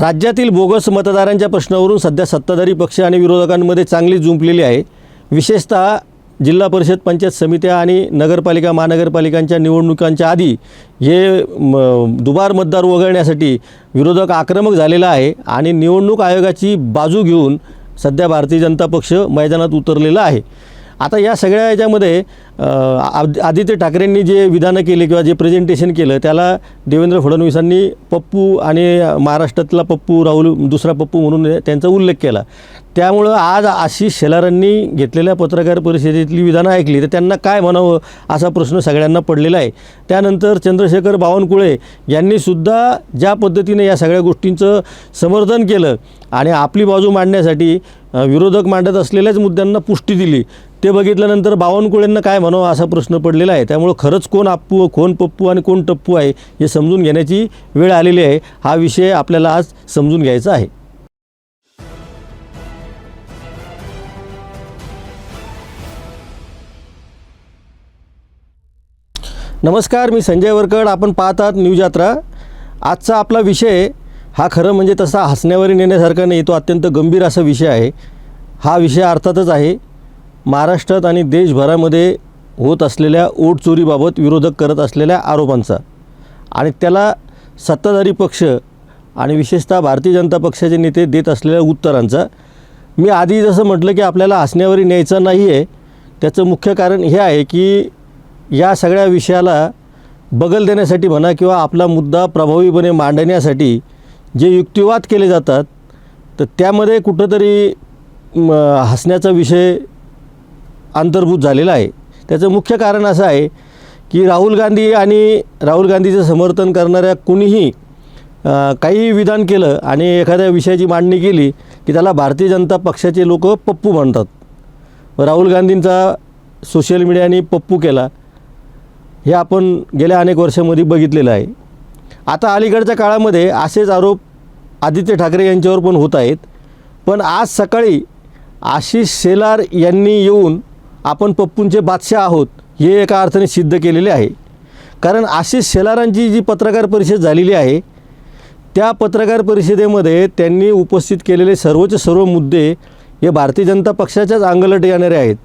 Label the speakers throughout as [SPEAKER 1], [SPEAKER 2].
[SPEAKER 1] राज्यातील बोगस मतदारांच्या प्रश्नावरून सध्या सत्ताधारी पक्ष आणि विरोधकांमध्ये चांगली जुंपलेली आहे. विशेषतः जिल्हा परिषद पंचायत समित्या आणि नगरपालिका महानगरपालिकांच्या निवडणुकांच्या आधी हे म दुबार मतदार वगळण्यासाठी विरोधक आक्रमक झालेला आहे आणि निवडणूक आयोगाची बाजू घेऊन सध्या भारतीय जनता पक्ष मैदानात उतरलेला आहे. आता या सगळ्या याच्यामध्ये आद- आदित्य ठाकरेंनी जे विधानं केले किंवा जे प्रेझेंटेशन केलं त्याला देवेंद्र फडणवीसांनी पप्पू आणि महाराष्ट्रातला पप्पू राहुल दुसरा पप्पू म्हणून त्यांचा उल्लेख केला. त्यामुळं आज आशिष शेलारांनी घेतलेल्या पत्रकार परिषदेतली विधानं ऐकली तर त्यांना काय म्हणावं असा प्रश्न सगळ्यांना पडलेला आहे. त्यानंतर चंद्रशेखर बावनकुळे यांनीसुद्धा ज्या पद्धतीने या सगळ्या गोष्टींचं समर्थन केलं आणि आपली बाजू मांडण्यासाठी विरोधक मांडत असलेल्याच मुद्द्यांना पुष्टी दिली. ते बघितल्यानंतर बावनकुळेंना काय म्हणावं असा प्रश्न पडलेला आहे. त्यामुळं खरंच कोण आप्पू कोण पप्पू आणि कोण टप्पू आहे हे समजून घेण्याची वेळ आलेली आहे. हा विषय आपल्याला आज समजून घ्यायचा आहे. नमस्कार मी संजय वरकड. आपण पाहत आहात न्यूज यात्रा. आजचा आपला विषय हा खरं म्हणजे तसा हसण्यावरी नेण्यासारखा नाही तो अत्यंत गंभीर असा विषय आहे. हा विषय अर्थातच आहे महाराष्ट्रात आणि देशभरामध्ये होत असलेल्या ओट चोरीबाबत विरोधक करत असलेल्या आरोपांचा. आणि त्याला सत्ताधारी पक्ष आणि विशेषतः भारतीय जनता पक्षाचे नेते देत असलेल्या उत्तरांचा मी आधी जसं म्हटलं की आपल्याला हसण्यावरी न्यायचं नाही आहे त्याचं मुख्य कारण हे आहे की या सगळ्या विषयाला बगल देण्यासाठी म्हणा किंवा आपला मुद्दा प्रभावीपणे मांडण्यासाठी जे युक्तिवाद केले जातात तर त्यामध्ये कुठंतरी हसण्याचा विषय अंतर्भूत झालेला आहे. त्याचं मुख्य कारण असं आहे की राहुल गांधी आणि राहुल गांधीचं समर्थन करणाऱ्या कुणीही काही विधान केलं आणि एखाद्या विषयाची मांडणी केली की त्याला भारतीय जनता पक्षाचे लोक पप्पू म्हणतात. राहुल गांधींचा सोशल मीडियाने पप्पू केला. हे आपण गेल्या अनेक वर्षामध्ये बघितलेलं आहे. आता अलीकडच्या काळामध्ये असेच आरोप आदित्य ठाकरे यांच्यावर पण होत आहेत. पण आज सकाळी आशिष शेलार यांनी येऊन आपण पप्पूंचे बादशाह आहोत हे एका अर्थाने सिद्ध केलेले आहे. कारण आशिष शेलारांची जी पत्रकार परिषद झालेली आहे त्या पत्रकार परिषदेमध्ये त्यांनी उपस्थित केलेले सर्वचे सर्व मुद्दे हे भारतीय जनता पक्षाच्याच अंगलट येणारे आहेत.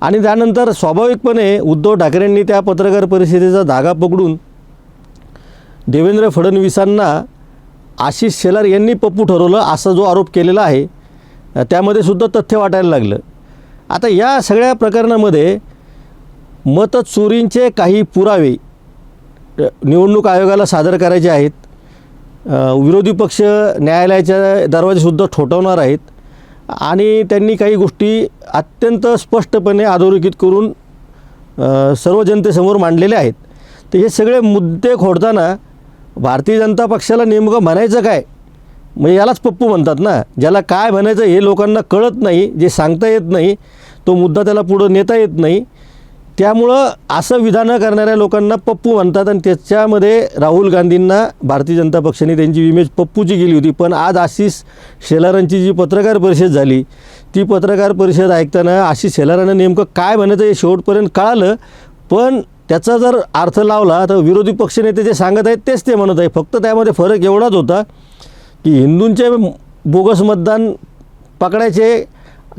[SPEAKER 1] आणि त्यानंतर स्वाभाविकपणे उद्धव ठाकरेंनी त्या पत्रकार परिषदेचा धागा पकडून देवेंद्र फडणवीसांना आशिष शेलार यांनी पप्पू ठरवलं असा जो आरोप केलेला आहे त्यामध्ये सुद्धा तथ्य वाटायला लागलं. आता या सगळ्या प्रकरणामध्ये मतचोरींचे काही पुरावे निवडणूक आयोगाला सादर करायचे आहेत. विरोधी पक्ष न्यायालयाच्या दरवाजेसुद्धा ठोठावणार आहेत. आणि त्यांनी काही गोष्टी अत्यंत स्पष्टपणे अधोरेखित करून सर्व जनतेसमोर मांडलेले आहेत. तर हे सगळे मुद्दे खोडताना भारतीय जनता पक्षाला नेमकं म्हणायचं काय? म्हणजे यालाच पप्पू म्हणतात ना ज्याला काय म्हणायचं हे लोकांना कळत नाही जे सांगता येत नाही तो मुद्दा त्याला पुढं नेता येत नाही. त्यामुळं असं विधानं करणाऱ्या लोकांना पप्पू म्हणतात आणि त्याच्यामध्ये राहुल गांधींना भारतीय जनता पक्षाने त्यांची इमेज पप्पूची केली होती. पण आज आशिष शेलारांची जी पत्रकार परिषद झाली ती पत्रकार परिषद ऐकताना आशिष शेलारांना नेमकं काय म्हणायचं हे शेवटपर्यंत कळालं. पण त्याचा जर अर्थ लावला तर विरोधी पक्षनेते जे सांगत आहेत तेच ते म्हणत आहे फक्त त्यामध्ये फरक एवढाच होता की हिंदूंचे बोगस मतदान पकडायचे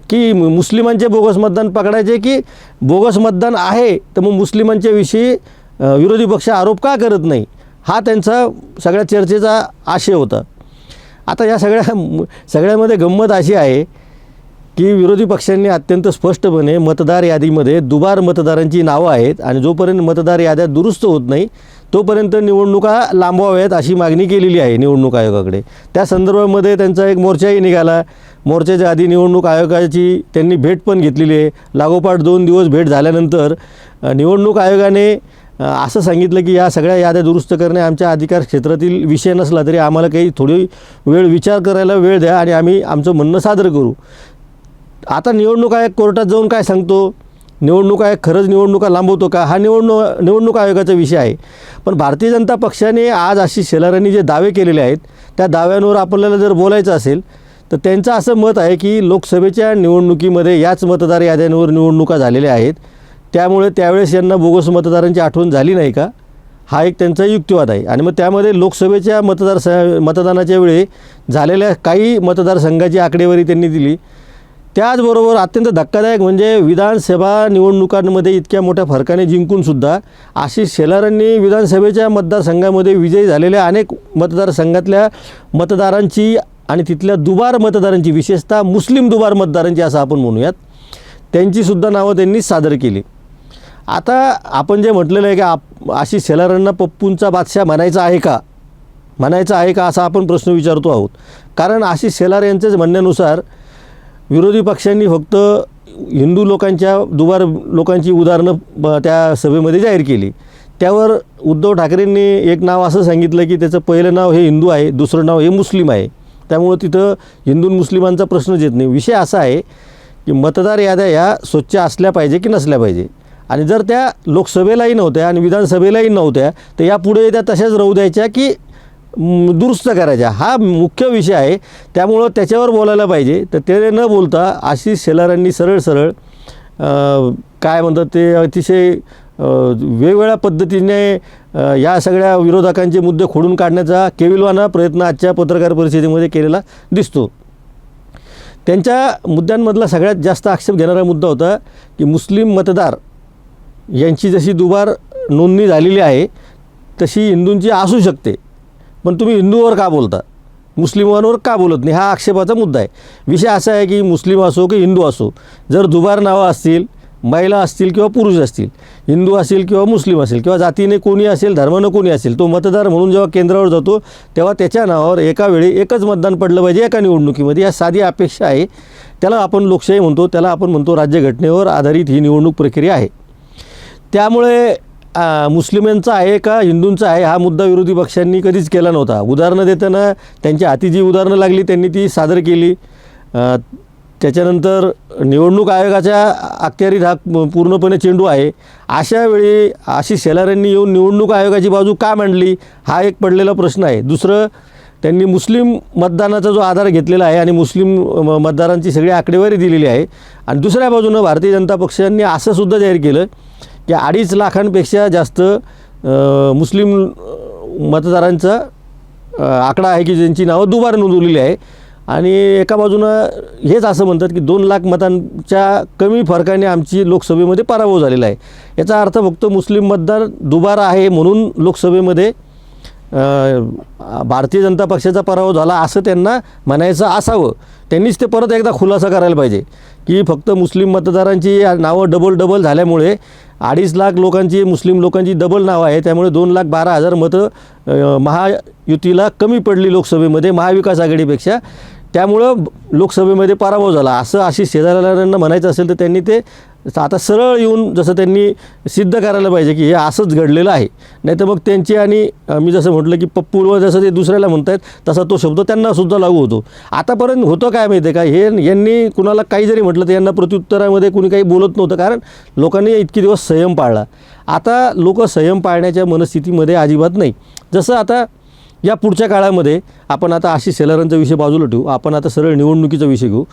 [SPEAKER 1] की मुस्लिमांचे बोगस मतदान पकडायचे की बोगस मतदान आहे तर मग मुस्लिमांच्या विषयी विरोधी पक्ष आरोप का करत नाही? हा त्यांचा सगळ्या चर्चेचा आशय होता. आता या सगळ्या सगळ्यामध्ये गंमत अशी आहे की विरोधी पक्षांनी अत्यंत स्पष्टपणे मतदार यादीमध्ये दुबार मतदारांची नावं आहेत आणि जोपर्यंत मतदार याद्या दुरुस्त होत नाही तोपर्यंत निवडणुका लांबवाव्यात अशी मागणी केलेली आहे निवडणूक आयोगाकडे. त्या संदर्भामध्ये त्यांचा एक मोर्चाही निघाला. मोर्चाच्या आधी निवडणूक आयोगाची त्यांनी भेट पण घेतलेली आहे. लागोपाठ दोन दिवस भेट झाल्यानंतर निवडणूक आयोगाने असं सांगितलं की या सगळ्या याद्या दुरुस्त करणे आमच्या अधिकार क्षेत्रातील विषय नसला तरी आम्हाला काही थोडी वेळ विचार करायला वेळ द्या आणि आम्ही आमचं म्हणणं सादर करू. आता निवडणूक आयोग कोर्टात जाऊन काय सांगतो? निवडणूक आयोग खरंच निवडणुका लांबवतो का? हा निवडणूक निवडणूक आयोगाचा विषय आहे. पण भारतीय जनता पक्षाने आज आशिष शेलारांनी जे दावे केलेले आहेत त्या दाव्यांवर आपल्याला जर बोलायचं असेल तर त्यांचं असं मत आहे की लोकसभेच्या निवडणुकीमध्ये याच मतदार याद्यांवर निवडणुका झालेल्या आहेत. त्यामुळे त्यावेळेस यांना बोगस मतदारांची आठवण झाली नाही का? हा एक त्यांचा युक्तिवाद आहे. आणि मग त्यामध्ये लोकसभेच्या मतदार स मतदानाच्या वेळी झालेल्या काही मतदारसंघाची आकडेवारी त्यांनी दिली. त्याचबरोबर अत्यंत धक्कादायक म्हणजे विधानसभा निवडणुकांमध्ये इतक्या मोठ्या फरकाने जिंकूनसुद्धा आशिष शेलारांनी विधानसभेच्या मतदारसंघामध्ये विजयी झालेल्या अनेक मतदारसंघातल्या मतदारांची आणि तिथल्या दुबार मतदारांची विशेषतः मुस्लिम दुबार मतदारांची असं आपण म्हणूयात. त्यांचीसुद्धा नावं त्यांनी सादर केली. आता आपण जे म्हटलेलं आहे की आप आशिष शेलारांना पप्पूंचा बादशाह म्हणायचा आहे का? म्हणायचा आहे का असा आपण प्रश्न विचारतो आहोत. कारण आशिष शेलार यांच्याच म्हणण्यानुसार विरोधी पक्षांनी फक्त हिंदू लोकांच्या दुबार लोकांची उदाहरणं ब- त्या सभेमध्ये जाहीर केली. त्यावर उद्धव ठाकरेंनी एक नाव असं सांगितलं की त्याचं पहिलं नाव हे हिंदू आहे दुसरं नाव हे मुस्लिम आहे. त्यामुळं तिथं हिंदू मुस्लिमांचा प्रश्नच येत नाही. विषय असा आहे की मतदार याद्या ह्या स्वच्छ असल्या पाहिजे की नसल्या पाहिजे? आणि जर त्या लोकसभेलाही नव्हत्या आणि विधानसभेलाही नव्हत्या तर यापुढे त्या तशाच राहू द्यायच्या की दुरुस्त करायच्या. हा मुख्य विषय आहे. त्यामुळं त्याच्यावर बोलायला पाहिजे. तर ते न बोलता आशिष शेलारांनी सरळ सरळ काय म्हणतात ते अतिशय वेगवेगळ्या पद्धतीने या सगळ्या विरोधकांचे मुद्दे खोडून काढण्याचा केविलवाना प्रयत्न आजच्या पत्रकार परिषदेमध्ये केलेला दिसतो. त्यांच्या मुद्द्यांमधला सगळ्यात जास्त आक्षेप घेणारा मुद्दा होता की मुस्लिम मतदार यांची जशी दुबार नोंदणी झालेली आहे तशी हिंदूंची असू शकते. पण तुम्ही हिंदूवर का बोलता? मुस्लिमांवर का बोलत नाही? हा आक्षेपाचा मुद्दा आहे. विषय असा आहे की मुस्लिम असो की हिंदू असो जर दुबार नावं असतील महिला असतील किंवा पुरुष असतील हिंदू असेल किंवा मुस्लिम असेल किंवा जातीने कोणी असेल धर्मानं कोणी असेल तो मतदार म्हणून जेव्हा केंद्रावर जातो तेव्हा त्याच्या नावावर एका वेळी एकच मतदान पडलं पाहिजे एका निवडणुकीमध्ये. या साधी अपेक्षा आहे. त्याला आपण लोकशाही म्हणतो त्याला आपण म्हणतो राज्यघटनेवर आधारित ही निवडणूक प्रक्रिया आहे. त्यामुळे मुस्लिमांचा आहे का हिंदूंचा आहे? हा मुद्दा विरोधी पक्षांनी कधीच केला नव्हता. उदाहरणं देताना त्यांच्या हाती जी उदाहरणं लागली त्यांनी ती सादर केली. त्याच्यानंतर निवडणूक आयोगाच्या अखत्यारीत हा पूर्णपणे चेंडू आहे. अशा वेळी अशी शेलारांनी येऊन निवडणूक आयोगाची बाजू का मांडली? हा एक पडलेला प्रश्न आहे. दुसरं त्यांनी मुस्लिम मतदानाचा जो आधार घेतलेला आहे आणि मुस्लिम मतदारांची सगळी आकडेवारी दिलेली आहे. आणि दुसऱ्या बाजूनं भारतीय जनता पक्षांनी असंसुद्धा जाहीर केलं की अडीच लाखांपेक्षा जास्त मुस्लिम मतदारांचा आकडा आहे की ज्यांची नावं दुबार नोंदवलेली आहे. आणि एका बाजूनं हेच असं म्हणतात की दोन लाख मतांच्या कमी फरकाने आमची लोकसभेमध्ये पराभव झालेला आहे. याचा अर्थ फक्त मुस्लिम मतदार दुबार आहे म्हणून लोकसभेमध्ये भारतीय जनता पक्षाचा पराभव झाला असं त्यांना म्हणायचं असावं. त्यांनीच ते परत एकदा खुलासा करायला पाहिजे. की फक्त मुस्लिम मतदारांची नावं डबल डबल झाल्यामुळे अडीच लाख लोकांची मुस्लिम लोकांची डबल नावं आहे त्यामुळे दोन लाख बारा हजार मतं महायुतीला कमी पडली लोकसभेमध्ये महाविकास आघाडीपेक्षा. त्यामुळं लोकसभेमध्ये पराभव झाला. असं आशिष शेजाऱ्यांना म्हणायचं असेल तर त्यांनी ते आता सरळ येऊन जसं त्यांनी सिद्ध करायला पाहिजे की हे असंच घडलेलं आहे. नाही तर मग त्यांची आणि मी जसं म्हटलं की पप्पूवर जसं ते दुसऱ्याला म्हणतायत तसा तो शब्द त्यांनासुद्धा लागू होतो. आतापर्यंत होतं काय माहिती आहे का? हे यांनी कुणाला काही जरी म्हटलं तर यांना प्रत्युत्तरामध्ये कुणी काही बोलत नव्हतं कारण लोकांनी इतके दिवस संयम पाळला. आता लोक संयम पाळण्याच्या मनस्थितीमध्ये अजिबात नाही. जसं आता या पुढच्या काळामध्ये आपण आता अशी सेलरांचा विषय बाजूला ठेवू. आपण आता सरळ निवडणुकीचा विषय घेऊ.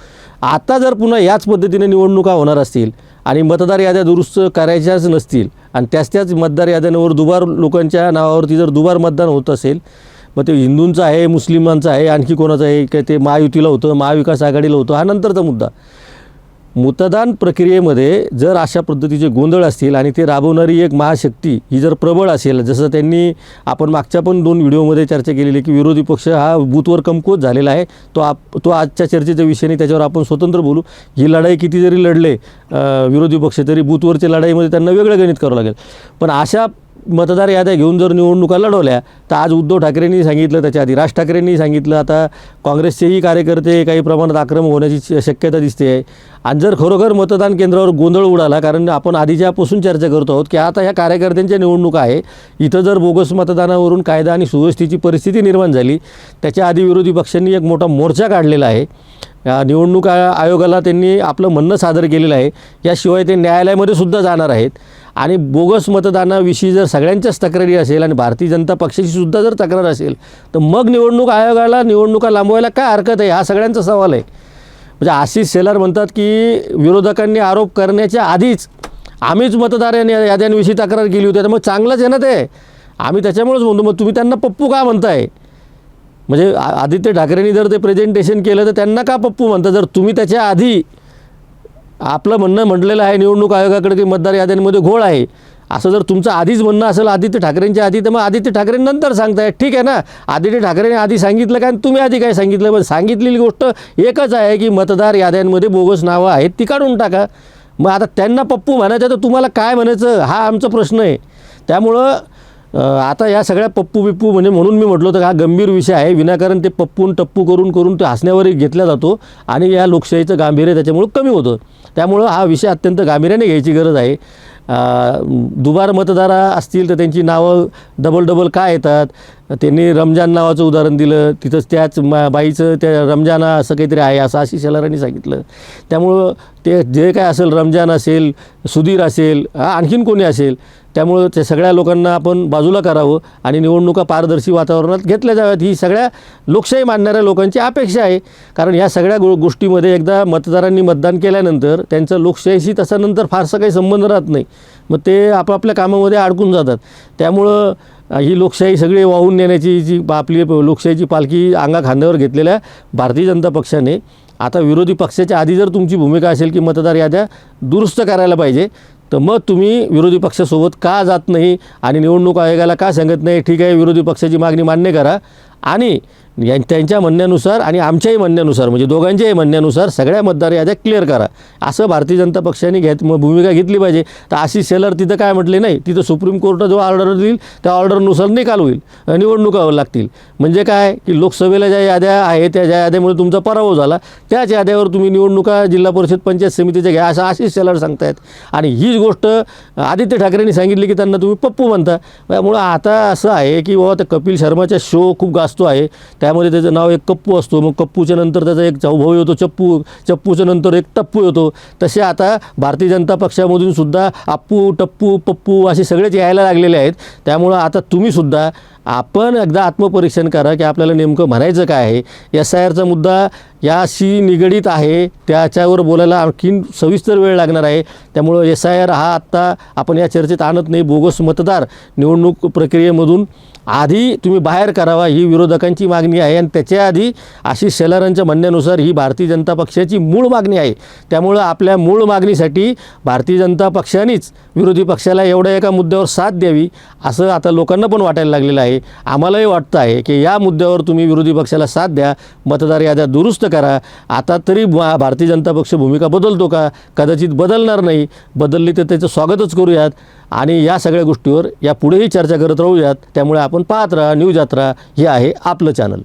[SPEAKER 1] आता जर पुन्हा याच पद्धतीने निवडणुका होणार असतील आणि मतदार याद्या दुरुस्त करायच्याच नसतील आणि त्याच त्याच मतदार याद्यांवर दुबार लोकांच्या नावावरती जर दुबार मतदान होत असेल मग ते हिंदूंचं आहे मुस्लिमांचं आहे आणखी कोणाचं आहे काय ते महायुतीला होतं महाविकास आघाडीला होतं हा नंतरचा मुद्दा. मतदान प्रक्रियेमध्ये जर अशा पद्धतीचे गोंधळ असतील आणि ते राबवणारी एक महाशक्ती ही जर प्रबळ असेल जसं त्यांनी आपण मागच्या पण दोन व्हिडिओमध्ये चर्चा केलेली की विरोधी पक्ष हा बूथवर कमकुवत झालेला आहे तो आप तो आजच्या चर्चेच्या विषयाने त्याच्यावर आपण स्वतंत्र बोलू. ही लढाई किती जरी लढले विरोधी पक्ष तरी बूथवरच्या लढाईमध्ये त्यांना वेगळं गणित करावं लागेल. पण अशा मतदार याद्या घेऊन जर निवडणुका लढवल्या तर आज उद्धव ठाकरेंनी सांगितलं त्याच्या आधी राज ठाकरेंनी सांगितलं आता काँग्रेसचेही कार्यकर्ते काही प्रमाणात आक्रमक होण्याची श- शक्यता दिसते आहे आणि जर खरोखर मतदान केंद्रावर गोंधळ उडाला कारण आपण आधीच्यापासून चर्चा करतो आहोत की आता ह्या कार्यकर्त्यांच्या निवडणुका आहे इथं जर बोगस मतदानावरून कायदा आणि सुव्यवस्थेची परिस्थिती निर्माण झाली त्याच्या आधी विरोधी पक्षांनी एक मोठा मोर्चा काढलेला आहे. या निवडणूक आयोगाला त्यांनी आपलं म्हणणं सादर केलेलं आहे. याशिवाय ते न्यायालयामध्ये सुद्धा जाणार आहेत. आणि बोगस मतदानाविषयी जर सगळ्यांच्याच तक्रारी असेल आणि भारतीय जनता पक्षाची सुद्धा जर तक्रार असेल तर मग निवडणूक आयोगाला निवडणुका लांबवायला काय हरकत आहे? हा सगळ्यांचा सवाल आहे. म्हणजे आशिष शेलार म्हणतात की विरोधकांनी आरोप करण्याच्या आधीच आम्हीच मतदार याद्यांविषयी तक्रार केली होती. तर मग चांगलंच आहे ना ते? आम्ही त्याच्यामुळेच म्हणतो मग तुम्ही त्यांना पप्पू का म्हणताय? म्हणजे आ- आदित्य ठाकरेंनी जर ते प्रेझेंटेशन केलं तर त्यांना का पप्पू म्हणता? जर तुम्ही त्याच्या आधी आपलं म्हणणं म्हटलेलं आहे निवडणूक आयोगाकडे की मतदार याद्यांमध्ये घोळ आहे. असं जर तुमचं आधीच म्हणणं असेल आदित्य ठाकरेंच्या आधी तर मग आदित्य ठाकरे नंतर सांगताय. ठीक आहे ना? आदित्य ठाकरेने आधी सांगितलं काय? तुम्ही आधी काय सांगितलं? पण सांगितलेली गोष्ट एकच आहे की मतदार याद्यांमध्ये बोगस नावं आहेत ती काढून टाका. मग आता त्यांना पप्पू म्हणायचं तर तुम्हाला काय म्हणायचं? हा आमचा प्रश्न आहे. त्यामुळं आता या सगळ्या पप्पू बिप्पू म्हणजे म्हणून मी म्हटलं होतं हा गंभीर विषय आहे. विनाकारण ते पप्पून टप्पू करून करून ते हसण्यावरही घेतला जातो आणि या लोकशाहीचं गांभीर्य त्याच्यामुळं कमी होतं. त्यामुळं हा विषय अत्यंत गांभीर्याने घ्यायची गरज आहे. दुबार मतदार असतील तर त्यांची नावं डबल डबल का येतात? त्यांनी रमजान नावाचं उदाहरण दिलं. तिथंच त्याच मा बाईचं त्या रमजाना असं काहीतरी आहे असं आशिष शेलारांनी सांगितलं. त्यामुळं ते जे काय असेल रमजान असेल सुधीर असेल हा, आणखीन कोणी असेल त्यामुळं त्या सगळ्या लोकांना आपण बाजूला करावं आणि निवडणुका पारदर्शी वातावरणात घेतल्या जाव्यात. ही सगळ्या लोकशाही मानणाऱ्या लोकांची अपेक्षा आहे. कारण ह्या सगळ्या गो गोष्टीमध्ये एकदा मतदारांनी मतदान केल्यानंतर त्यांचा लोकशाहीशी तसा नंतर फारसा काही संबंध राहत नाही. मग ते आपापल्या कामामध्ये अडकून जातात. त्यामुळं ही लोकशाही सगळी वाहून नेण्याची जी आपली लोकशाहीची पालखी अंगा खांद्यावर घेतलेल्या भारतीय जनता पक्षाने आता विरोधी पक्षाच्या आधी जर तुमची भूमिका असेल की मतदार याद्या दुरुस्त करायला पाहिजे तर मग तुम्ही विरोधी पक्षासोबत का जात नाही आणि निवडणूक आयोगाला का सांगत नाही? ठीक आहे विरोधी पक्षाची मागणी मान्य करा. आणि या त्यांच्या म्हणण्यानुसार आणि आमच्याही म्हणण्यानुसार म्हणजे दोघांच्याही म्हणण्यानुसार सगळ्या मतदार याद्या क्लिअर करा. असं भारतीय जनता पक्षाने घेत मग भूमिका घेतली पाहिजे. तर अशी सेलर तिथं काय म्हटले नाही? तिथं सुप्रीम कोर्ट जो ऑर्डर देईल त्या ऑर्डरनुसार निकाल होईल. निवडणुका लागतील. म्हणजे काय? की लोकसभेला ज्या याद्या आहे त्या ज्या याद्यामुळे तुमचा पराभव झाला त्याच याद्यावर तुम्ही निवडणुका जिल्हा परिषद पंचायत समितीच्या घ्या असं अशीच सेलर सांगतायत. आणि हीच गोष्ट आदित्य ठाकरेंनी सांगितली की त्यांना तुम्ही पप्पू म्हणता. त्यामुळं आता असं आहे की बाबा त्या कपिल शर्माचा शो खूप गाजतो आहे. त्या त्यामध्ये त्याचं नाव एक कप्पू असतो. मग कप्पूच्या नंतर त्याचा एक भाऊ येतो चप्पू चप्पूच्या नंतर एक टप्पू येतो. तसे आता भारतीय जनता पक्षामधून सुद्धा आप्पू टप्पू पप्पू असे सगळेच यायला लागलेले आहेत. त्यामुळं आता तुम्हीसुद्धा आपण एकदा आत्मपरीक्षण करा की आपल्याला नेमकं म्हणायचं काय आहे. एस आय आरचा मुद्दा याशी निगडीत आहे. त्याच्यावर बोलायला आणखीन सविस्तर वेळ लागणार आहे. त्यामुळं एस आय आर हा आत्ता आपण या चर्चेत आणत नाही. बोगस मतदार निवडणूक प्रक्रियेमधून आधी तुम्ही बाहेर करावा ही विरोधकांची मागणी आहे आणि त्याच्या आधी आशिष शेलारांच्या म्हणण्यानुसार ही भारतीय जनता पक्षाची मूळ मागणी आहे. त्यामुळं आपल्या मूळ मागणीसाठी भारतीय जनता पक्षानेच विरोधी पक्षाला एवढ्या एका मुद्द्यावर साथ द्यावी असं आता लोकांना पण वाटायला लागलेलं आहे. आम्हालाही वाटतं आहे की या मुद्द्यावर तुम्ही विरोधी पक्षाला साथ द्या मतदार याद्या दुरुस्त करा. आता तरी भा- भारतीय जनता पक्ष भूमिका बदलतो का? कदाचित बदलणार नाही. बदलली तर त्याचं स्वागतच करूयात. आणि या सगळ्या गोष्टीवर या पुढेही चर्चा करत राहूयात. त्यामुळे आपण पाहत राहा न्यूज यात्रा हे आहे आपलं चॅनल